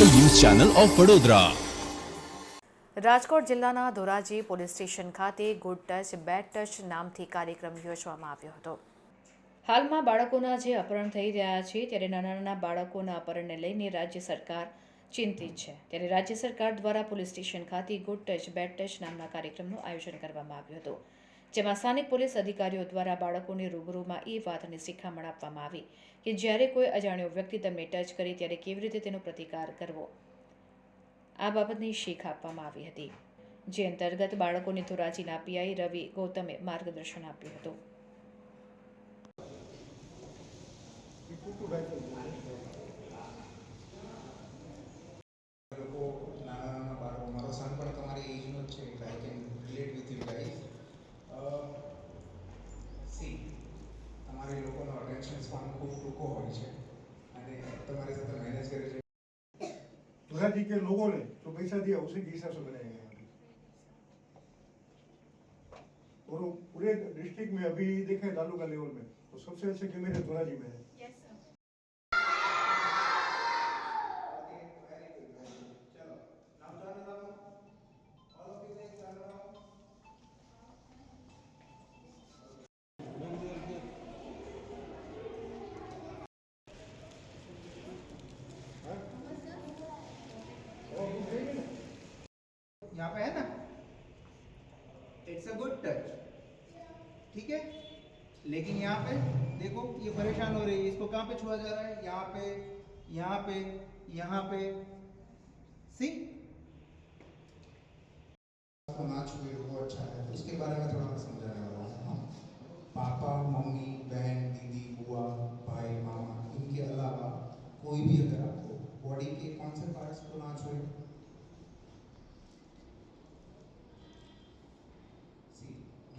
Channel of Vadodara. Rajkot જિલ્લાના Dhoraji police station ખાતે good touch bad touch નામથી કાર્યક્રમ યોજવામાં આવ્યો હતો. હાલમાં બાળકોના જે અપહરણ થઈ રહ્યા છે ત્યારે નાના નાના બાળકોના અપહરણને લઈને રાજ્ય સરકાર ચિંતિત છે. ત્યારે રાજ્ય સરકાર દ્વારા પોલીસ સ્ટેશન ખાતે ગુડ ટચ બેડ ટચ નામના કાર્યક્રમનું આયોજન કરવામાં આવ્યું હતું. જેમાં સ્થાનિક પોલીસ અધિકારીઓ દ્વારા બાળકોને રૂબરૂમાં એ વાતની શિખામણ આપવામાં આવી કે જ્યારે કોઈ અજાણ્યો વ્યક્તિ તમને ટચ કરે ત્યારે કેવી રીતે તેનો પ્રતિકાર કરવો. આ બાબતની શીખ આપવામાં આવી હતી. જે અંતર્ગત બાળકોને ધોરાજીના પીઆઈ રવિ ગૌતમે માર્ગદર્શન આપ્યું હતું નાના નાના બાળકો મારો સન પણ તમારી એજનો જ છે એટલે I can relate with you guys see તમારે લોકોનો અટેન્શન સ્પાન ખૂબ ટૂંકો હોય છે અને તમારી સાથે મેનેજ કરે છે धोराजी के लोगों ने जो पैसा दिया उसी के हिसाब से बनाया गया है और वो पूरे डिस्ट्रिक्ट में अभी देखें तालुका लेवल में तो सबसे अच्छे कैमरे धोराजी में है यहाँ पे है ना? इट्स अ गुड टच ठीक है? लेकिन यहाँ पे, देखो, ये परेशान हो रही है। इसको कहाँ पे छुआ जा रहा है? यहाँ पे यहाँ पे यहाँ पे। सी आपको ना छुए अच्छा है। उसके बारे में थोड़ा मैं समझाने वाला हाँ। पापा, मम्मी, बहन, दीदी, बुआ, भाई, मामा, इनके अलावा कोई भी अगर आपको बॉडी के कौन से पार्ट्स को ना छुए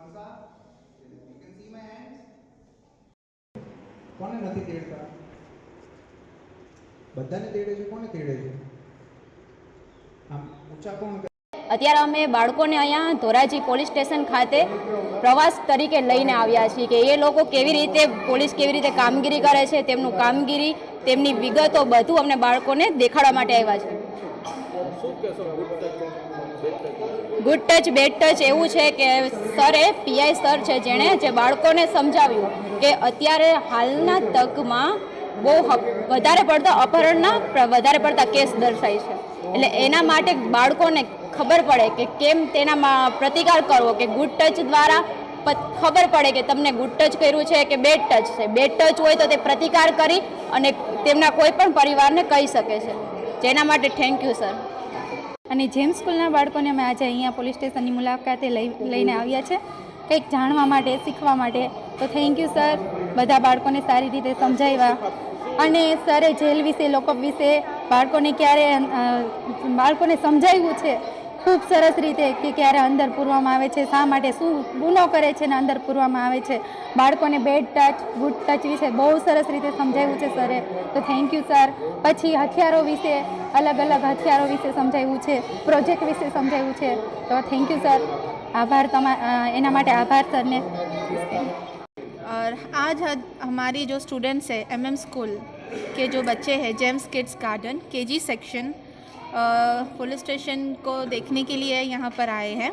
कौन सा you can see my hands કોને નથી તેડતા બધાને તેડે છે કોને તેડે છે આમ ઊંચા કોણ કરે? અત્યારે અમે બાળકોને અહીંયા ધોરાજી પોલીસ સ્ટેશન ખાતે પ્રવાસ તરીકે લઈને આવ્યા છીએ કે એ લોકો કેવી રીતે પોલીસ કેવી રીતે કામગીરી કરે છે તેમનું કામગીરી તેમની વિગતો બધું અમને બાળકોને દેખાડવા માટે આવ્યા છે ગુડ ટચ બેડ ટચ એવું છે કે સરે પીઆઈ સર છે જેણે જે બાળકોને સમજાવ્યું કે અત્યારે હાલના તકમાં બહુ વધારે પડતા અપહરણના વધારે પડતા કેસ દર્શાય છે. એટલે એના માટે બાળકોને ખબર પડે કે કેમ તેનામાં પ્રતિકાર કરવો કે ગુડ ટચ દ્વારા ખબર પડે કે તમને ગુડ ટચ કર્યું છે કે બેડ ટચ છે. બેડ ટચ હોય તો તે પ્રતિકાર કરી અને તેમના કોઈ પણ પરિવારને કહી શકે છે. જેના માટે થેન્ક યુ સર અને જેમ સ્કૂલના બાળકોને અમે આજે અહીંયા પોલીસ સ્ટેશનની મુલાકાતે લઈ લઈને આવ્યા છે, કંઈક જાણવા માટે, શીખવા માટે, તો થેન્ક યુ સર બધા બાળકોને સારી રીતે સમજાવ્યા. અને સરે જેલ વિશે, લોકઅપ વિશે બાળકોને ક્યારે બાળકોને સમજાવ્યું છે ખૂબ સરસ રીતે કે ક્યારે અંદર પૂરવામાં આવે છે શા માટે શું ગુનો કરે છે ને અંદર પૂરવામાં આવે છે બાળકોને બેડ ટચ ગુડ ટચ વિશે બહુ સરસ રીતે સમજાવ્યું છે સરે તો થેન્ક યુ સર પછી હથિયારો વિશે અલગ અલગ હથિયારો વિશે સમજાવ્યું છે પ્રોજેક્ટ વિશે સમજાવ્યું છે તો થેન્ક યુ સર આભાર તમા અ, એના માટે આભાર સરને और आज हद- हमारी जो स्टूडेंट्स है एमएम स्कूल के जो बच्चे हैं James kids garden KG section police station को देखने के लिए यहाँ पर आए हैं।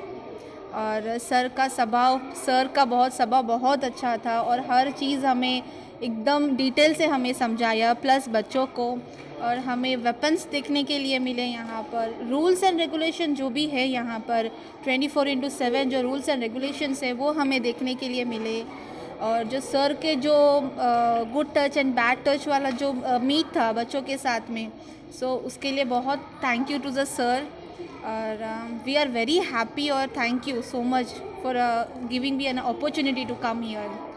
और सर का स्वभाव, सर का बहुत, स्वभाव बहुत अच्छा था और हर चीज़ हमें एकदम डिटेल से हमें समझाया, प्लस बच्चों को। और हमें वेपन्स देखने के लिए मिले यहाँ पर। रूल्स एंड रेगुलेशन जो भी है यहाँ पर 24 फोर इंटू सेवन जो रूल्स एंड रेगुलेशंस है, वो हमें देखने के लिए मिले। और जो सर के जो good touch and bad touch वाला जो मीट था बच्चों के साथ में सो so, उसके लिए बहुत thank you to the sir और वी आर वेरी हैप्पी और thank you so much for giving me an opportunity to come here